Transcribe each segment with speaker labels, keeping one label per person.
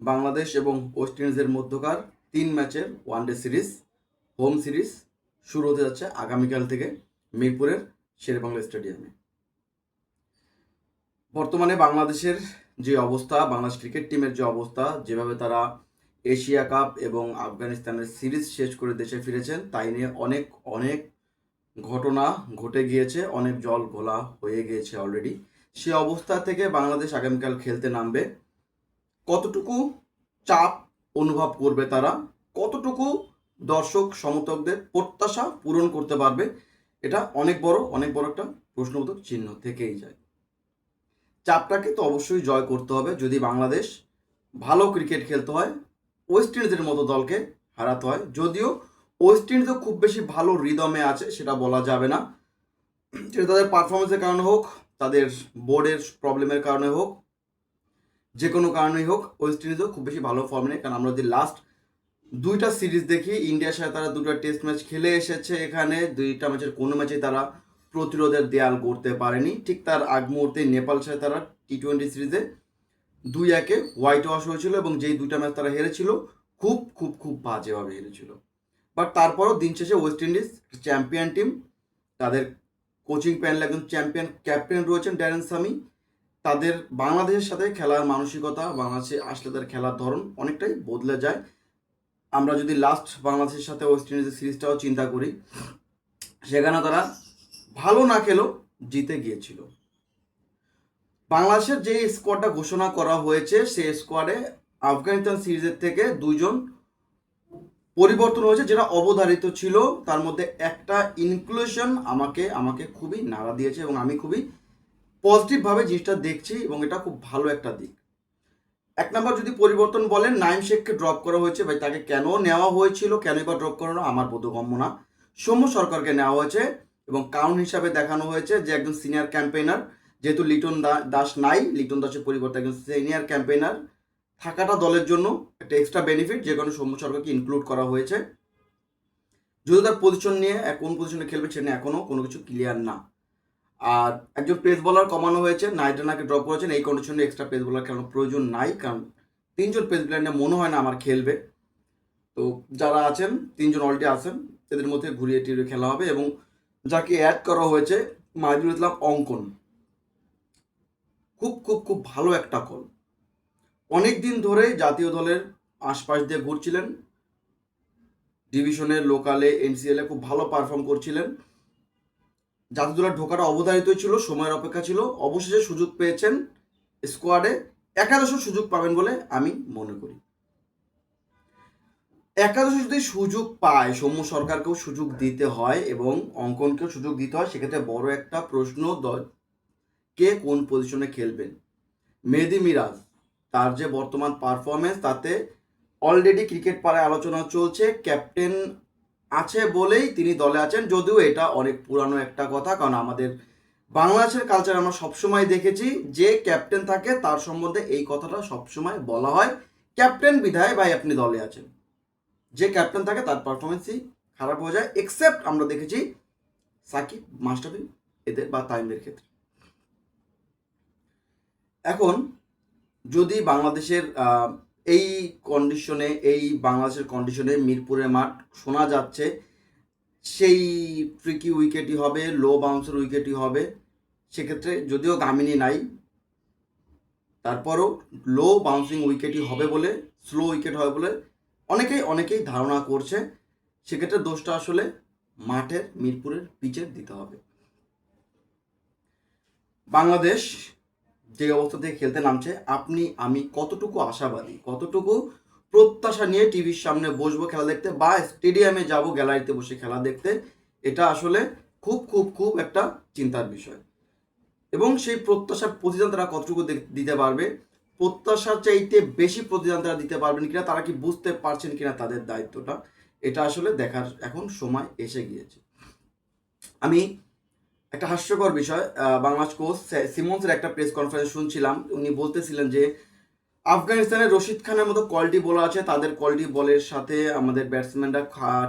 Speaker 1: বাংলাদেশ এবং ওয়েস্ট ইন্ডিজের মধ্যকার তিন ম্যাচের ওয়ানডে সিরিজ, হোম সিরিজ শুরু হতে যাচ্ছে আগামীকাল থেকে মিরপুরের শেরেবাংলা স্টেডিয়ামে। বর্তমানে বাংলাদেশের যে অবস্থা, বাংলাদেশ ক্রিকেট টিমের যে অবস্থা, যেভাবে তারা এশিয়া কাপ এবং আফগানিস্তানের সিরিজ শেষ করে দেশে ফিরেছেন, তাই নিয়ে অনেক অনেক ঘটনা ঘটে গিয়েছে, অনেক জল ঘোলা হয়ে গিয়েছে অলরেডি সে অবস্থা থেকে বাংলাদেশ আগামীকাল খেলতে নামবে। কতটুকু চাপ অনুভব করবে তারা? কতটুকু দর্শক, সমর্থকদের প্রত্যাশা পূরণ করতে পারবে? এটা অনেক বড় অনেক বড় একটা প্রশ্নবোধক চিহ্ন থেকেই যায়। চাপটাকে তো অবশ্যই জয় করতে হবে। যদি বাংলাদেশ ভালো ক্রিকেট খেলতে হয় ওয়েস্ট ইন্ডিজের মতো দলকে হারাতে হয়। যদিও ওয়েস্ট ইন্ডিজও খুব বেশি ভালো রিদমে আছে, সেটা বলা যাবে না। সেটা তাদের পারফরমেন্সের কারণে হোক, তাদের বোর্ডের প্রবলেমের কারণে হোক যে কোনো কারণেই হোক ওয়েস্ট ইন্ডিজও খুব বেশি ভালো ফর্ম নেই। কারণ আমরা যদি লাস্ট দুইটা সিরিজ দেখি, ইন্ডিয়ার সাথে তারা দুটো টেস্ট ম্যাচ খেলে এসেছে এখানে। দুইটা ম্যাচের কোনো ম্যাচে তারা প্রতিরোধের দেয়াল গড়তে পারেনি। ঠিক তার আগ মুহূর্তে নেপাল সাথে তারা টি টোয়েন্টি সিরিজে দুই একে হোয়াইট ওয়াশ হয়েছিল এবং যেই দুইটা ম্যাচ তারা হেরেছিল, খুব খুব খুব বাজেভাবে হেরেছিল। বাট তারপরও দিন শেষে ওয়েস্ট ইন্ডিজ চ্যাম্পিয়ন টিম তাদের কোচিং প্যানেল একজন চ্যাম্পিয়ন ক্যাপ্টেন রয়েছেন ড্যারেন সামি। তাদের বাংলাদেশের সাথে খেলার মানসিকতা, বাংলাদেশে আসলে তাদের খেলার ধরন অনেকটাই বদলে যায়। আমরা যদি লাস্ট বাংলাদেশের সাথে ওয়েস্ট ইন্ডিজের সিরিজটাও চিন্তা করি, সেখানে তারা ভালো না খেলেও জিতে গিয়েছিল। বাংলাদেশের যে স্কোয়াডটা ঘোষণা করা হয়েছে, সেই স্কোয়াডে আফগানিস্তান সিরিজের থেকে দুইজন পরিবর্তন হয়েছে যেটা অবধারিত ছিল। তার মধ্যে একটা ইনক্লুশন আমাকে আমাকে খুবই নাড়া দিয়েছে এবং আমি খুবই পজিটিভভাবে জিনিসটা দেখছি এবং এটা খুব ভালো একটা দিক। এক নম্বর যদি পরিবর্তন বলেন, নাইম শেখকে ড্রপ করা হয়েছে। ভাই, তাকে কেন নেওয়া হয়েছিল? কেন বা ড্রপ করানো আমার বোধগম্য না। সৌম্য সরকারকে নেওয়া হয়েছে এবং কারণ হিসাবে দেখানো হয়েছে যে একজন সিনিয়র ক্যাম্পেইনার যেহেতু লিটন দাস নাই, লিটন দাসের পরিবর্তে একজন সিনিয়র ক্যাম্পেইনার থাকাটা দলের জন্য একটা এক্সট্রা বেনিফিট যে কারণে সৌম্য সরকারকে ইনক্লুড করা হয়েছে। যদি তার পজিশন নিয়ে, কোন পজিশনে খেলবে সেটা এখনও কোনো কিছু ক্লিয়ার না। আর একজন পেস বলার কমানো হয়েছে, নাইডানাকে ড্রপ করেছেন, এই কন্ডিশনে এক্সট্রা পেস বোলার খেলানোর প্রয়োজন নাই, কারণ তিনজন পেস বোলার মনে হয় না আমার খেলবে। তো যারা আছেন, তিনজন অলরেডি আছেন, এদের মধ্যে ঘুরিয়ে টিরিয়ে খেলা হবে এবং যাকে অ্যাড করা হয়েছে, মাহিদুল ইসলাম অঙ্কন। খুব খুব খুব ভালো একটা কল অনেক দিন ধরে জাতীয় দলের আশপাশ দিয়ে ঘুরছিলেন। ডিভিশনের লোকালে এনসিএলে খুব ভালো পারফর্ম করছিলেন। জাতীয় দলের ঢোকাটা অবধারিত ছিল, সময়ের অপেক্ষা ছিল। অবশেষে সুযোগ পেয়েছেন স্কোয়াডে। একাদশ সুযোগ পাবেন বলে আমি মনে করি। একাদশ যদি সুযোগ পায়, সৌম্য সরকারকেও সুযোগ দিতে হয় এবং অঙ্কনকেও সুযোগ দিতে হয়, সেক্ষেত্রে বড় একটা প্রশ্ন দল, কে কোন পজিশনে খেলবেন? মেহেদি মিরাজ, তার যে বর্তমান পারফরমেন্স তাতে অলরেডি ক্রিকেট পাড়ায় আলোচনা চলছে। ক্যাপ্টেন আছে বলেই তিনি দলে আছেন। যদিও এটা অনেক পুরানো একটা কথা, কারণ আমাদের বাংলাদেশের কালচার আমরা সবসময় দেখেছি, যে ক্যাপ্টেন থাকে তার সম্বন্ধে এই কথাটা সবসময় বলা হয়। ক্যাপ্টেন বিধায় ভাই আপনি দলে আছেন। যে ক্যাপ্টেন থাকে তার পারফরমেন্সই খারাপ হয়ে যায় এক্সেপ্ট আমরা দেখেছি সাকিব মাস্টাফি এদের বা তাইমদের ক্ষেত্রে। এখন যদি বাংলাদেশের এই কন্ডিশনে এই বাংলাদেশের কন্ডিশনে মিরপুরের মাঠ শোনা যাচ্ছে। সেই ট্রিকি উইকেটই হবে লো বাউন্সের উইকেটই হবে। সেক্ষেত্রে যদিও গামিনী নাই, তারপরও লো বাউন্সিং উইকেটই হবে বলে স্লো উইকেট হবে বলে অনেকেই অনেকেই ধারণা করছে। সেক্ষেত্রে দোষটা আসলে মাঠের, মিরপুরের পিচের দিতে হবে। বাংলাদেশ যে অবস্থা থেকে খেলতে নামছে, আপনি, আমি কতটুকু আশাবাদী, কতটুকু প্রত্যাশা নিয়ে টিভির সামনে বসবো খেলা দেখতে বা স্টেডিয়ামে যাব, গ্যালারিতে বসে খেলা দেখতে, এটা আসলে খুব খুব খুব একটা চিন্তার বিষয়। এবং সেই প্রত্যাশার প্রতিদান তারা কতটুকু দিতে পারবে? প্রত্যাশার চাইতে বেশি প্রতিদান তারা দিতে পারবেন কিনা, তারা কি বুঝতে পারছেন কিনা তাদের দায়িত্বটা, এটা আসলে দেখার এখন সময় এসে গিয়েছে। আমি একটা হাস্যকর বিষয় বাংলাদেশ কোচ সিমন্সের একটা প্রেস কনফারেন্স শুনছিলাম। উনি বলতেছিলেন যে, আফগানিস্তানের রশিদ খানের মতো কোয়ালিটি বলার আছে, তাদের কোয়ালিটি বলের সাথে আমাদের ব্যাটসম্যানরা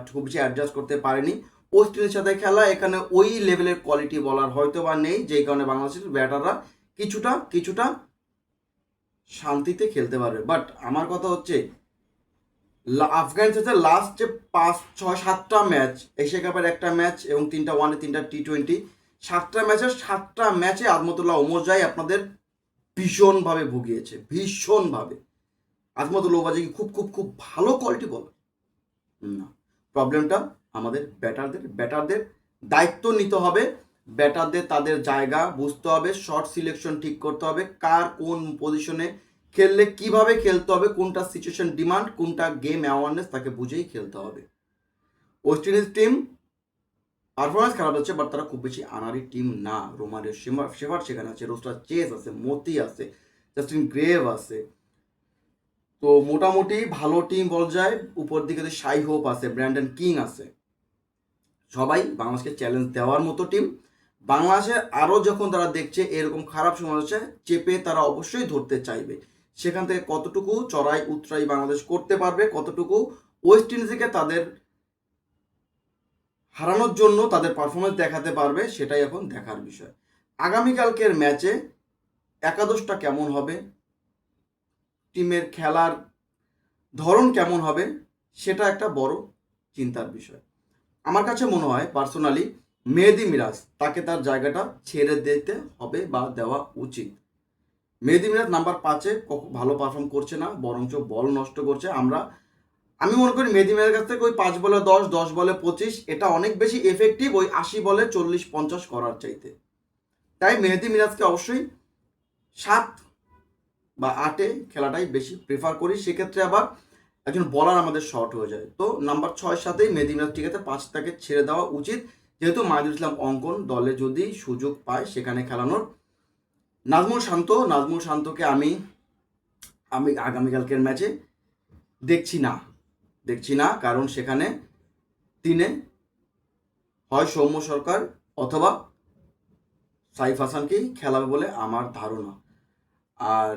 Speaker 1: খুব বেশি অ্যাডজাস্ট করতে পারেনি। ওয়েস্ট ইন্ডিজের সাথে খেলা, এখানে ওই লেভেলের কোয়ালিটি বলার হয়তো বা নেই, যেই কারণে বাংলাদেশের ব্যাটাররা কিছুটা কিছুটা শান্তিতে খেলতে পারবে। বাট আমার কথা হচ্ছে আফগানিস্তানের লাস্ট যে পাঁচ, ছয়, সাতটা ম্যাচ এশিয়া কাপের একটা ম্যাচ এবং তিনটা ওয়ানে তিনটা টি টোয়েন্টি সাতটা ম্যাচের সাতটা ম্যাচে আজমতুল্লাহ ওমরজাই আপনাদের ভীষণভাবে ভুগিয়েছে, ভীষণভাবে। আজমতুল্লাহ ওবাজি খুব খুব খুব ভালো কোয়ালিটি বল না। প্রবলেমটা আমাদের ব্যাটারদের ব্যাটারদের দায়িত্ব নিতে হবে ব্যাটারদের তাদের জায়গা বুঝতে হবে শর্ট সিলেকশন ঠিক করতে হবে, কার কোন পজিশনে খেললে কীভাবে খেলতে হবে, কোনটা সিচুয়েশন ডিমান্ড কোনটা গেম অ্যাওয়ারনেস তাকে বুঝেই খেলতে হবে। ওয়েস্ট ইন্ডিজ টিম পারফরমেন্স খারাপ হচ্ছে বাট তারা খুব বেশি আনারি টিম না। রোমানের শেফার সেখানে আছে, রোস্টার চেস আছে, মতি আছে, জাস্টিন গ্রেভ আছে। তো মোটামুটি ভালো টিম বলা যায়, উপর দিকে যে সাই হোপ আছে ব্র্যান্ডন কিং আছে। সবাই বাংলাদেশকে চ্যালেঞ্জ দেওয়ার মতো টিম বাংলাদেশে আরও যখন তারা দেখছে এরকম খারাপ সময় হচ্ছে, চেপে তারা অবশ্যই ধরতে চাইবে। সেখান থেকে কতটুকু চড়াই উতরাই বাংলাদেশ করতে পারবে, কতটুকু ওয়েস্ট ইন্ডিজকে তাদের হারানোর জন্য তাদের পারফরমেন্স দেখাতে পারবে, সেটাই এখন দেখার বিষয়। আগামীকালকের ম্যাচে একাদশটা কেমন হবে? টিমের খেলার ধরন কেমন হবে? সেটা একটা বড় চিন্তার বিষয়। আমার কাছে মনে হয় পার্সোনালি মেহেদি মিরাজ তাকে তার জায়গাটা ছেড়ে দিতে হবে বা দেওয়া উচিত। মেহেদি মিরাজ নাম্বার পাঁচে ভালো পারফর্ম করছে না, বরঞ্চ বল নষ্ট করছে। আমরা আমি মনে করি মেহেদি মিরাজের কাছ থেকে ওই পাঁচ বলে দশ দশ বলে পঁচিশ, এটা অনেক বেশি এফেক্টিভ ওই আশি বলে চল্লিশ, পঞ্চাশ করার চাইতে। তাই মেহেদি মিরাজকে অবশ্যই সাত বা আটে খেলাটাই বেশি প্রেফার করি। সেক্ষেত্রে আবার একজন বলার আমাদের শর্ট হয়ে যায়। তো নাম্বার ছয় সাথেই মেহেদি মিরাজ ঠিক আছে, পাঁচ তাকে ছেড়ে দেওয়া উচিত। যেহেতু মাহিদুল ইসলাম অঙ্কন দলে যদি সুযোগ পায় সেখানে খেলানোর। নাজমুল শান্ত, নাজমুল শান্তকে আমি আমি আগামীকালকের ম্যাচে দেখছি না। দেখছি না, কারণ সেখানে তিনে হয় সৌম্য সরকার অথবা সাইফ হাসানকেই খেলাবে বলে আমার ধারণা। আর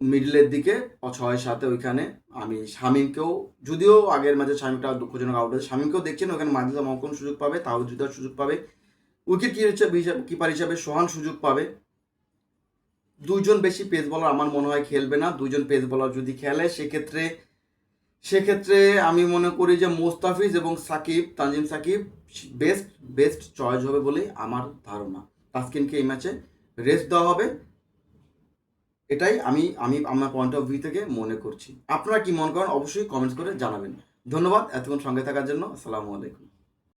Speaker 1: মিডলের দিকে ছয় সাথে ওইখানে আমি শামিমকেও, যদিও আগের ম্যাচে শামিমটা দুঃখজনক আউট হয়েছে, শামিমকেও দেখছেন ওখানে মাহিদুল মহকন সুযোগ পাবে তাহিদার সুযোগ পাবে। উইকেট কিপার হিসাবে সোহান সুযোগ পাবে। দুইজন বেশি পেস বলার আমার মনে হয় খেলবে না, দুইজন পেস বলার যদি খেলে, সেক্ষেত্রে সেক্ষেত্রে আমি মনে করি যে মোস্তাফিজ এবং Sakib, Tanzim Sakib best best choice হবে বলেই আমার ধারণা। তাসকিনকে এই ম্যাচে রেস্ট দেওয়া হবে। এটাই আমি আমি আমার পয়েন্ট অফ ভিউ থেকে মনে করছি। আপনারা কি মনে করেন অবশ্যই কমেন্টস করে জানাবেন। ধন্যবাদ এতক্ষণ সঙ্গে থাকার জন্য। আসসালামু আলাইকুম।